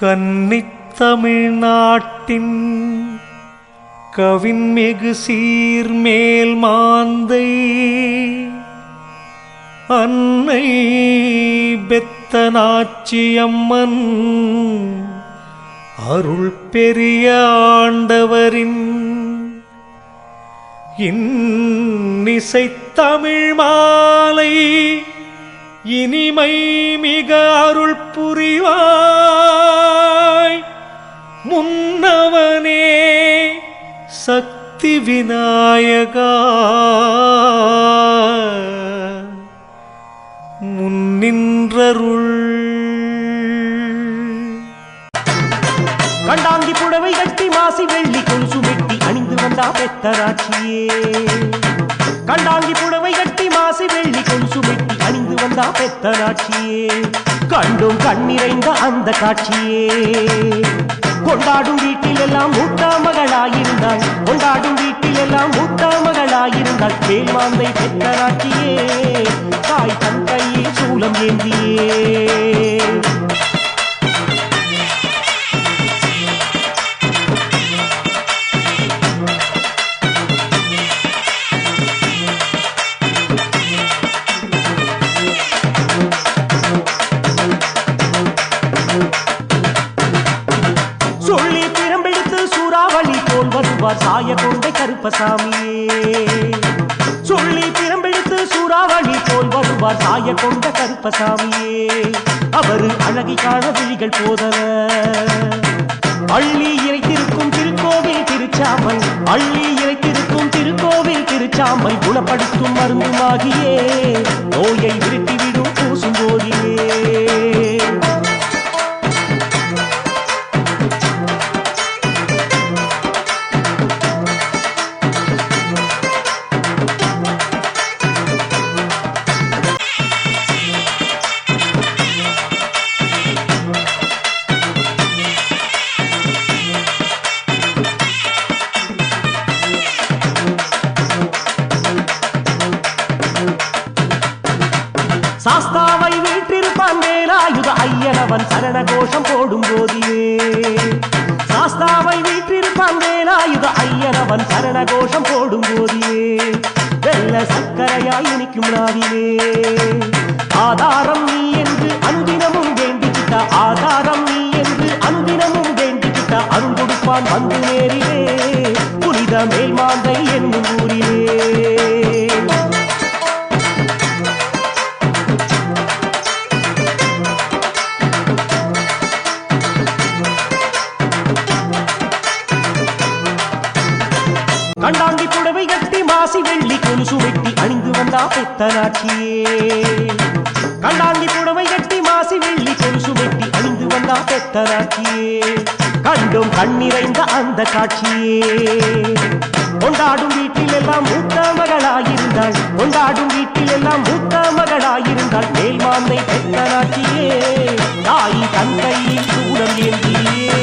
கன்னித்தமிழ்நாட்டின் கவின்மிகு சீர்மேல் மாந்தை அன்னை பெத்தனாச்சியம்மன் அருள் பெரிய ஆண்டவரின் இன்னிசைத் தமிழ் மாலை இனிமை மிக அருள் புரிவார். விநாயகா. முன்னின்றருள் கண்டாங்கி புடவை கட்டி மாசி வெள்ளி கொலுசு வெட்டி அணிந்து வந்தா பெத்தராட்சியே. கண்டாங்கி புடவை கட்டி மாசி வெள்ளி கொலுசு வெட்டி அணிந்து வந்தா பெத்தராட்சியே. கண்டும் கண்ணிறைந்த அந்த காட்சியே. கொண்டாடும் வீட்டில் எல்லாம் மூட்டா மகளாயிருந்தாள். கொண்டாடும் வீட்டில் எல்லாம் வேல்வாந்தை மகளாயிருந்தாள் வேல்மாந்தை தாய் தன் கையில் சூலம் ஏந்தி போல் சாய கொண்டை கருப்பசாமியே. சொல்லி பிரம்பெடுத்து சூறாவளி போல் வருவார் சாய கொண்ட கருப்பசாமியே. அவரு அழகை காண விழிகள் போதன. அள்ளி இறைத்திருக்கும் திருக்கோவில் திருச்சாமல் அள்ளி இறைத்திருக்கும் திருக்கோவில் திருச்சாமல் குணப்படுத்தும் மருந்துமாகியே. நோயை விரட்டிவிடும் பூசும் போதியே சாஸ்தாவை வீற்றிருப்பான் வேலாயுத ஐயனவன் சரண கோஷம் போடும் போதியே சாஸ்தாவை வீற்றிருப்பான் வேலாயுத ஐயனவன் சரண கோஷம் போடும் போதியே வெள்ள சக்கரையாய் இனிக்கும் நாவிலே. ஆதாரம் நீ என்று அனுதினமும் வேண்டிக்கிட்ட ஆதாரம் நீ என்று அனுதினமும் வேண்டிக்கிட்ட அருள் கொடுப்பான் வந்து நேரிலே. புனித மேல்மாந்தை என்னும் ஊரிலே. புடவை கட்டி மாசி வெள்ளி கொலுசு வெட்டி அணிந்து வந்தா பெத்தனாட்சியே கண்டாங்கி புடவை கட்டி மாசி வெள்ளி கொலுசு வெட்டி அணிந்து வந்தா பெத்தனாட்சியே கண்டும் கண்ணிறைந்த அந்த காட்சியே. கொண்டாடும் வீட்டில் எல்லாம் மூத்த மகளாயிருந்தாள். கொண்டாடும் வீட்டில் எல்லாம் மூத்த மகளாயிருந்தாள். மேல் மேல்மாந்தை பெத்தனாட்சியே தாய் தந்தையில் தூரம் ஏந்தியே.